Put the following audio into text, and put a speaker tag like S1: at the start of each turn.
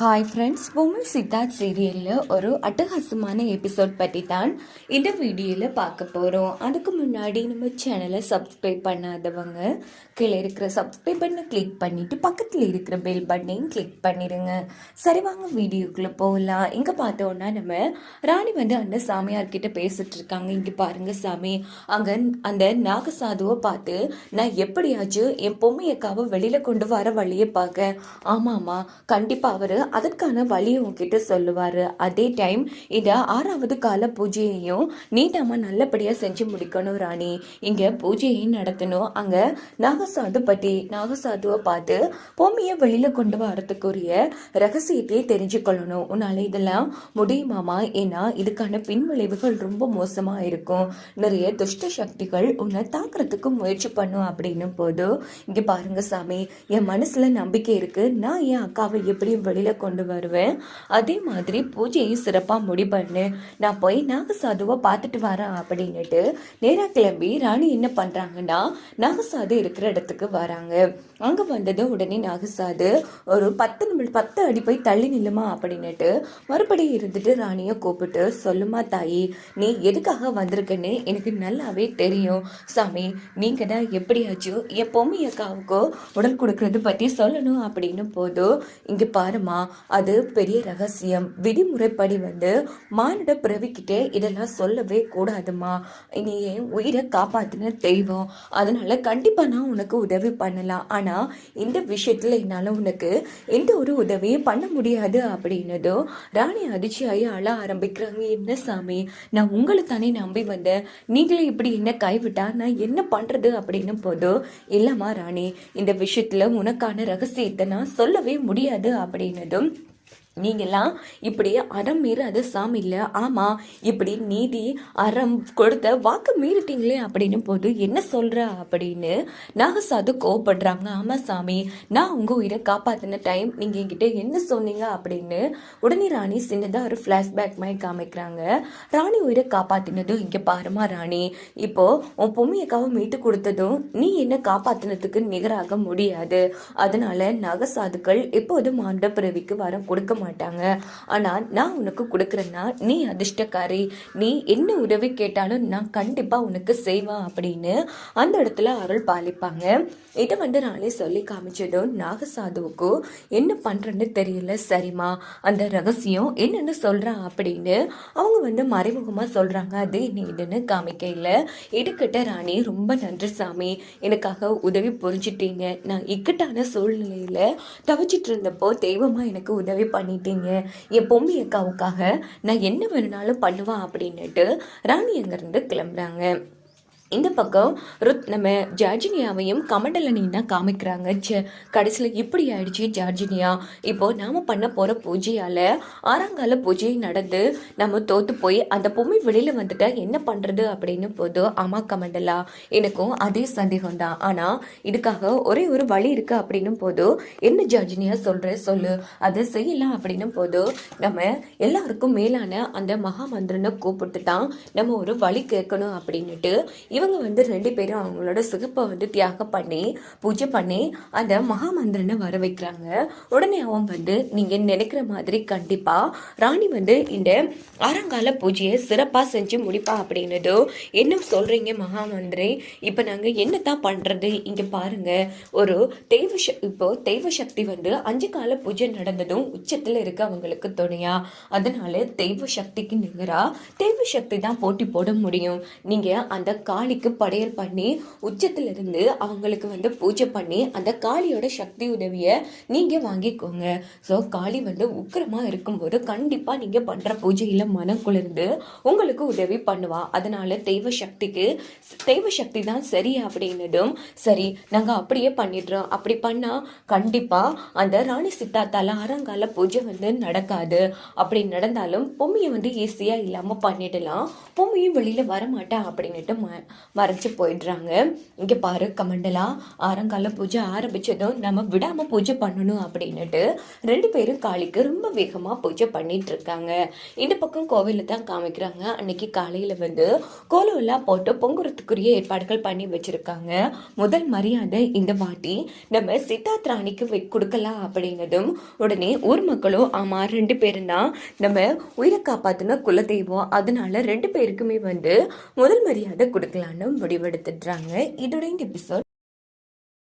S1: Hi friends பொம்மை சித்தார்த் சீரியலில் ஒரு அட்டகாசமான எபிசோட் பற்றி தான் இந்த வீடியோவில் பார்க்க போகிறோம் அதுக்கு முன்னாடி நம்ம சேனலை சப்ஸ்கிரைப் பண்ணாதவங்க கீழே இருக்கிற சப்ஸ்கிரைப் பண்ண கிளிக் பண்ணிவிட்டு பக்கத்தில் இருக்கிற பெல் பட்டனையும் கிளிக் பண்ணிடுங்க சரி வாங்க வீடியோக்குள்ளே போகலாம். இங்கே பார்த்தோன்னா நம்ம ராணி வந்து அந்த சாமியார்கிட்ட பேசிட்டு இருக்காங்க. இங்கே பாருங்கள் சாமி. அங்கே அந்த நாகசாதுவை பார்த்து நான் எப்படியாச்சும் என் பொம்மையக்காவை வெளியில் கொண்டு வர வழியை பார்க்க. ஆமாம்மா கண்டிப்பாக அவர் அதற்கான வழியை உங்ககிட்ட சொல்லுவார். அதே டைம் இந்த ஆறாவது கால பூஜையையும் நீட்டாமல் நல்லபடியாக செஞ்சு முடிக்கணும் ராணி. இங்கே பூஜையும் நடத்தணும். அங்கே நாகசாது பற்றி நாகசாதுவை பார்த்து பொம்மையை வெளியில் கொண்டு வரத்துக்குரிய ரகசியத்தை தெரிஞ்சுக்கொள்ளணும். உன்னால் இதெல்லாம் முடியுமாமா? ஏன்னா இதுக்கான பின்விளைவுகள் ரொம்ப மோசமாக இருக்கும். நிறைய துஷ்ட சக்திகள் உன்னை தாக்குறதுக்கு முயற்சி பண்ணும் அப்படின்னு போது இங்கே பாருங்க சாமி என் மனசில் நம்பிக்கை இருக்குது நான் என் அக்காவை எப்படியும் வெளியில் கொண்டு வருவேன். அதே மாதிரி பூஜையை சிறப்பாக முடிப்பண்ணு நான் போய் நாகசாதுவை பார்த்துட்டு வரேன் அப்படின்னுட்டு நேராக கிளம்பி ராணி என்ன பண்ணுறாங்கன்னா நாகசாது இருக்கிற இடத்துக்கு வராங்க. அங்கே வந்தது உடனே நாகசாது ஒரு பத்து நிமிடம் பத்து அடி போய் தள்ளி நில்லுமா? அப்படின்னுட்டு மறுபடியும் இருந்துட்டு ராணியை கூப்பிட்டு சொல்லுமா தாயி நீ எதுக்காக வந்திருக்கன்னு எனக்கு நல்லாவே தெரியும். சாமி நீங்கள் தான் எப்படியாச்சும் என் பொம்மையக்காவுக்கோ உடல் கொடுக்கறது பற்றி சொல்லணும். அப்படின்னு போதும் இங்கே பாருமா அது பெரிய ரகசியம். விதிமுறைப்படி வந்து மானிட பிறவிக்கிட்டே இதெல்லாம் சொல்லவே கூடாதுமா. நீ என் உயிரை காப்பாத்தின தெய்வம். அதனால கண்டிப்பாக நான் உனக்கு உதவி பண்ணலாம். ஆனால் இந்த விஷயத்தில் என்னால் உனக்கு எந்த ஒரு உதவியும் பண்ண முடியாது அப்படின்னதும் ராணி அதிர்ச்சியாகி அழ ஆரம்பிக்கிறாங்க. என்ன சாமி? நான் உங்களை தானே நம்பி வந்தேன். நீங்களே இப்படி என்ன கைவிட்டா நான் என்ன பண்ணுறது அப்படின்னு போதும். இல்லைம்மா ராணி இந்த விஷயத்தில் உனக்கான ரகசியத்தை நான் சொல்லவே முடியாது அப்படின்னதும் நீங்களாம் இப்படி அறம் மீறாத சாமி இல்லை ஆமாம் இப்படி நீதி அறம் கொடுத்த வாக்கு மீறிட்டீங்களே அப்படின்னு போது என்ன சொல்கிற அப்படின்னு நாகசாது கோவப்படுறாங்க. ஆமாம் சாமி நான் உங்கள் உயிரை காப்பாற்றின டைம் நீங்கள் என்கிட்ட என்ன சொன்னீங்க அப்படின்னு உடனே ராணி சின்னதாக ஒரு ஃப்ளாஷ்பேக் மாதிரி காமிக்கிறாங்க. ராணி உயிரை காப்பாற்றினதும் இங்கே பாருமா ராணி இப்போது உன் பொம்மையக்காவை மீட்டு கொடுத்ததும் நீ என்ன காப்பாற்றினதுக்கு நிகராக முடியாது. அதனால் நாகசாதுக்கள் எப்போதும் ஆண்ட பிறவிக்கு வரம் கொடுக்க மாட்டாங்க. ஆனால் நான் உனக்கு கொடுக்குறேன்னா நீ அதிர்ஷ்டக்காரி. நீ என்ன உதவி கேட்டாலும் நான் கண்டிப்பாக உனக்கு செய்வேன் அப்படின்னு அந்த இடத்துல அருள் பாலிப்பாங்க. இதை வந்து நானே சொல்லி காமிச்சதும் நாகசாதுவுக்கு என்ன பண்ணுறேன்னு தெரியல சரிம்மா. அந்த ரகசியம் என்னென்னு சொல்கிறான் அப்படின்னு அவங்க வந்து மறைமுகமாக சொல்கிறாங்க அது நீ இதுன்னு காமிக்கையில் எடுக்கிட்ட ராணி ரொம்ப நன்றி சாமி. எனக்காக உதவி புரிஞ்சிட்டீங்க. நான் இக்கட்டான சூழ்நிலையில் தவிச்சிட்டு இருந்தப்போ தெய்வமாக எனக்கு உதவி பண்ணிட்டீங்க. என் பொம்மி அக்காவுக்காக நான் என்ன வேணுனாலும் பண்ணுவேன் அப்படின்னுட்டு ராணி அங்கேருந்து கிளம்புறாங்க. இந்த பக்கம் ருத் நம்ம ஜார்ஜினியாவையும் கமண்டலனையும் தான் காமிக்கிறாங்க. ச்சே கடைசியில் இப்படி ஆயிடுச்சு ஜார்ஜினியா. இப்போ நாம் பண்ண போகிற பூஜையால் ஆறாங்கால பூஜை நடந்து நம்ம தோற்று போய் அந்த பொம்மை வெளியில் வந்துட்டா என்ன பண்ணுறது அப்படின்னு போதும் ஆமாம் கமண்டலா எனக்கும் அதே சந்தேகம் தான். ஆனால் இதுக்காக ஒரே ஒரு வழி இருக்குது அப்படின்னு போதும் என்ன ஜார்ஜினியா சொல்கிற சொல்லு. அதை செய்யலாம் அப்படின்னு போதும் நம்ம எல்லாருக்கும் மேலான அந்த மகாமந்திரனை கூப்பிட்டு தான் நம்ம ஒரு வழி கேட்கணும் அப்படின்னுட்டு இவங்க வந்து ரெண்டு பேரும் அவங்களோட சிகப்பை வந்து தியாகம் பண்ணி பூஜை பண்ணி அந்த மகாமந்திரனை வர வைக்கிறாங்க. உடனே அவன் வந்து நீங்க நினைக்கிற மாதிரி கண்டிப்பா ராணி வந்து இந்த ஆரங்கால பூஜையை சிறப்பா செஞ்சு முடிப்பா அப்படின்னதோ என்ன சொல்றீங்க மகாமந்திரி. இப்போ நாங்க என்னத்தான் பண்றது? இங்க பாருங்க. ஒரு தெய்வ இப்போ தெய்வ சக்தி வந்து அஞ்சு கால பூஜை நடந்ததும் உச்சத்துல இருக்க அவங்களுக்கு துணையா. அதனால தெய்வ சக்திக்கு நிகரா தெய்வ சக்தி தான் போட்டி போட முடியும். நீங்க அந்த கால காளிக்கு படையல் பண்ணி உச்சத்துல இருந்து அவங்களுக்கு வந்து பூஜை பண்ணி அந்த காளியோட சக்தி உதவியை நீங்க வாங்கிக்கோங்க. ஸோ காளி வந்து உக்கிரமா இருக்கும்போது கண்டிப்பா நீங்க பண்ற பூஜையில மனம் குளிர்ந்து உங்களுக்கு உதவி பண்ணுவா. அதனால தெய்வ சக்திக்கு தெய்வ சக்தி தான் சரி அப்படின்னதும் சரி நாங்க அப்படியே பண்ணிடுறோம். அப்படி பண்ணா கண்டிப்பா அந்த ராணி சித்தாத்தால ஆரங்கால பூஜை வந்து நடக்காது. அப்படி நடந்தாலும் பொம்மையை வந்து ஈஸியா இல்லாம பண்ணிடலாம். பொம்மையும் வெளியில வரமாட்டா அப்படின்னுட்டு ம- மறைஞ்சு போயிடுறாங்க. இங்கே பாரு கமண்டலா ஆரங்கால பூஜை ஆரம்பித்ததும் நம்ம விடாமல் பூஜை பண்ணணும் அப்படின்னுட்டு ரெண்டு பேரும் காளிக்கு ரொம்ப வேகமாக பூஜை பண்ணிட்டு இருக்காங்க இந்த பக்கம் கோவிலில் தான் காமிக்கிறாங்க. அன்னைக்கு காலையில் வந்து கோலமெல்லாம் போட்டு பொங்குறதுக்குரிய ஏற்பாடுகள் பண்ணி வச்சுருக்காங்க. முதல் மரியாதை இந்த வாட்டி நம்ம சித்தார்த் ராணிக்கு வை- கொடுக்கலாம் அப்படிங்கிறதும் உடனே ஊர் மக்களும் ஆமாம் ரெண்டு பேரும் தான் நம்ம உயிரை காப்பாற்றின குலதெய்வம். அதனால ரெண்டு பேருக்குமே வந்து முதல் மரியாதை கொடுக்கலான்னு முடிவெடுத்துடுறாங்க. இதோட இந்த எபிசோட்